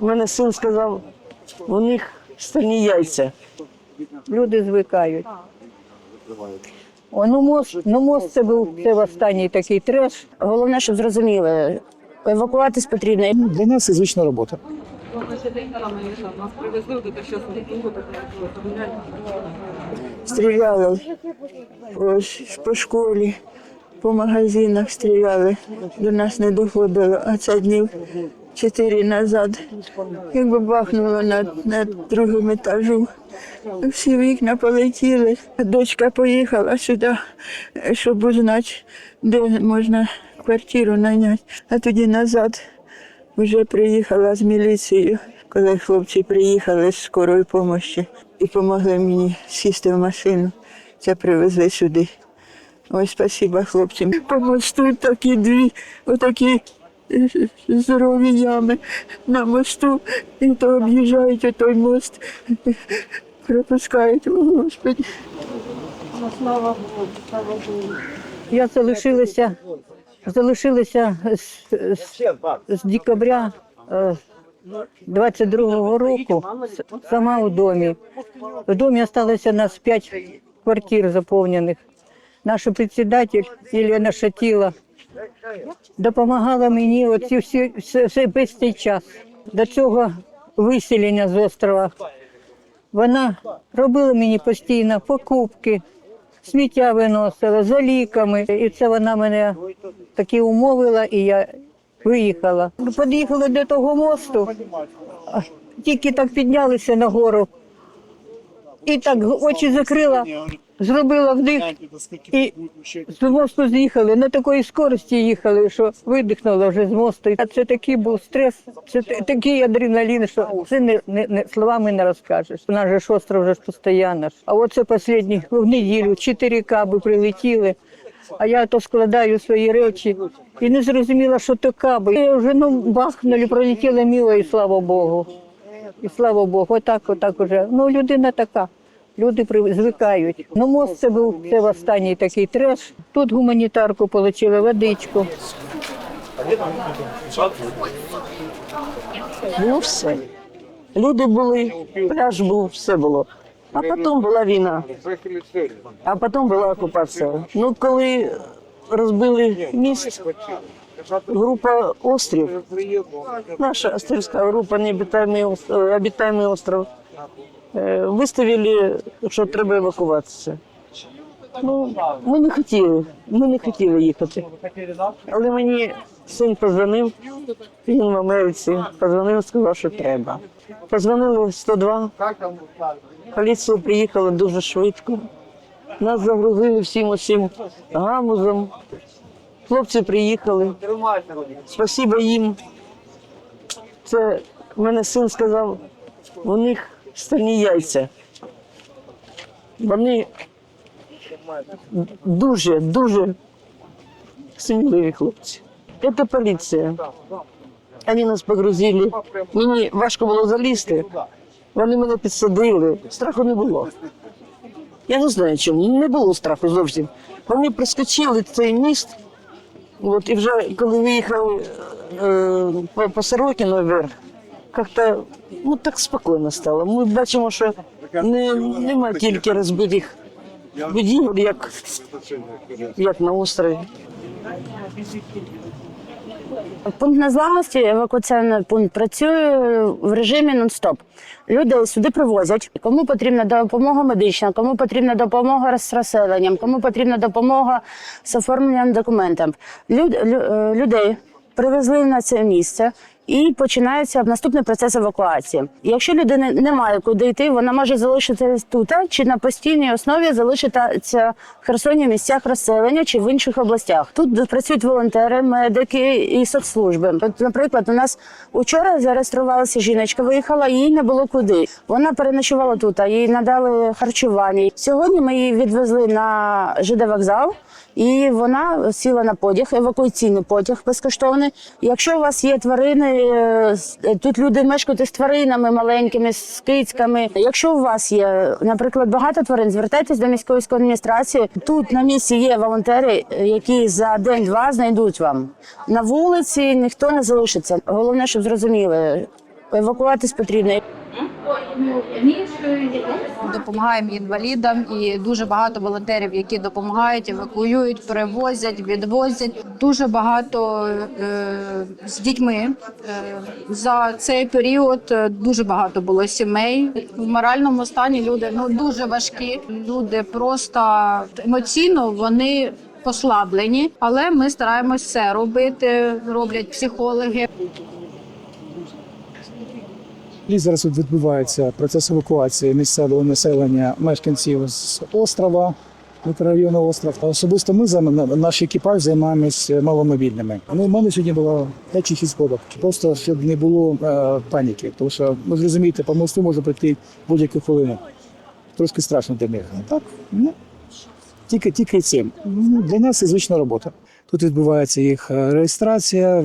У мене син сказав, у них стальні яйця. Люди звикають. О, ну мост, ну мост це був це останній такий треш. Головне, щоб зрозуміли, евакуватись потрібно. Для нас це звична робота. Нас привезли, Стріляли ось по школі, по магазинах стріляли. До нас не доходило, а це днів чотири назад. Якби бахнуло над, над другим етажем. Всі вікна полетіли. Дочка поїхала сюди, щоб узнати, де можна квартиру найняти. А тоді назад вже приїхала з міліцією, коли хлопці приїхали з скорої допомоги і допомогли мені сісти в машину. Це привезли сюди. Ой, спасибо хлопцям. По мосту такі дві, отакі здорові ями на мосту. І то об'їжджають отой мост, пропускають. О, Господи. Я залишилася, залишилася з, з, з декабря е, 22-го року с- сама у домі. В домі залишилося нас п'ять квартир заповнених. Наш председатель Єлена Шатіла допомагала мені оці всі, весь час. До цього виселення з острова. Вона робила мені постійно покупки, сміття виносила за ліками. І це вона мене таки умовила, і я виїхала. Під'їхали до того мосту, тільки так піднялися нагору. І так очі закрила, зробила вдих і з мосту з'їхали. На такої скорості їхали, що видихнула вже з мосту. А це такий був стрес, це такий адреналін, що це не, не, не словами не розкажеш. У нас же остров вже ж постійно. А оце останні в неділю чотири каби прилетіли. А я то складаю свої речі і не зрозуміла, що то каби. І вже ну бахнули, пролетіли міло, і слава Богу. І слава Богу, отак, отак уже. Ну, людина така. Люди звикають. Ну, мост це був це останній такий треш. Тут гуманітарку отримали, водичку. Було все. Люди були, пляж був, все було. А потім була війна, а потім була окупація. Ну, коли розбили міст, група острів, наша острівська група необитаємий остров, виставили, що треба евакуватися. Ну, ми не хотіли, ми не хотіли їхати. Але мені син позвонив, він в Америці, позвонив, сказав, що треба. Позвонили в 102, поліція приїхала дуже швидко. Нас загрузили всім усім гамузом. Хлопці приїхали. Спасибо їм. Це мене син сказав, у них стальні яйця. Вони дуже, дуже сміливі хлопці. Це поліція. Вони нас погрузили. Мені важко було залізти. Вони мене підсадили. Страху не було. Я не знаю чому. Не було страху зовсім. Вони проскочили цей міст. От, і вже коли виїхали е, по, по Сорокіну вверх, як-то ну, так спокійно стало. Ми бачимо, що не, нема тільки розбитих будівель, як, як на острові. Пункт незламності, евакуаційний пункт працює в режимі нон-стоп. Люди сюди привозять. Кому потрібна допомога медична, кому потрібна допомога з розселенням, кому потрібна допомога з оформленням документів. Люд, лю- е, людей привезли на це місце. І починається наступний процес евакуації. Якщо людина не має куди йти, вона може залишитися тут чи на постійній основі залишитися в Херсоні в місцях розселення чи в інших областях. Тут працюють волонтери, медики і соцслужби. От, наприклад, у нас учора зареєструвалася жіночка, виїхала, їй не було куди. Вона переночувала тут, а їй надали харчування. Сьогодні ми її відвезли на ЖД вокзал. І вона сіла на потяг, евакуаційний потяг безкоштовний. Якщо у вас є тварини, тут люди мешкають з тваринами маленькими, з кицьками. Якщо у вас є, наприклад, багато тварин, звертайтесь до міської адміністрації. Тут на місці є волонтери, е, які за день-два знайдуть вам. На вулиці ніхто не залишиться. Головне, щоб зрозуміли, евакуватись потрібно. Допомагаємо інвалідам і дуже багато волонтерів, які допомагають, евакуюють, перевозять, відвозять. Дуже багато е, з дітьми е, за цей період е, дуже багато було сімей. В моральному стані люди ну дуже важкі. Люди просто емоційно вони. Послаблені, але ми стараємось все робити. Роблять психологи. І зараз відбувається процес евакуації місцевого населення мешканців з острова, мікрорайону остров. Особисто ми наш екіпаж займаємось маломобільними. Ну, у мене сьогодні було 5 чи 6 ходок. Просто щоб не було е, паніки. Тому що ви зрозумієте, по мосту може прийти будь-яку хвилину. Трошки страшно для них. Так, ну, тільки, тільки цим. Ну, Для нас це звична робота. Тут відбувається їх е, реєстрація,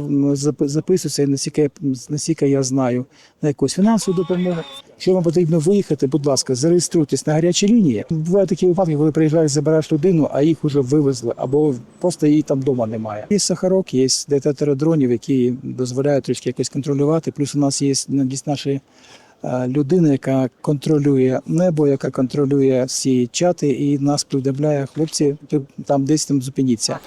записується, наскільки, наскільки я знаю, на якусь фінансову допомогу. Якщо вам потрібно виїхати, будь ласка, зареєструйтесь на гарячій лінії. Бувають такі випадки, коли приїжджаєш, забираєш людину, а їх вже вивезли, або просто її там вдома немає. Є сахарок, є детектори дронів, які дозволяють трішки якось контролювати. Плюс у нас є десь наші людина, яка контролює небо, яка контролює всі чати і нас повідомляє, хлопці, там десь там зупиніться.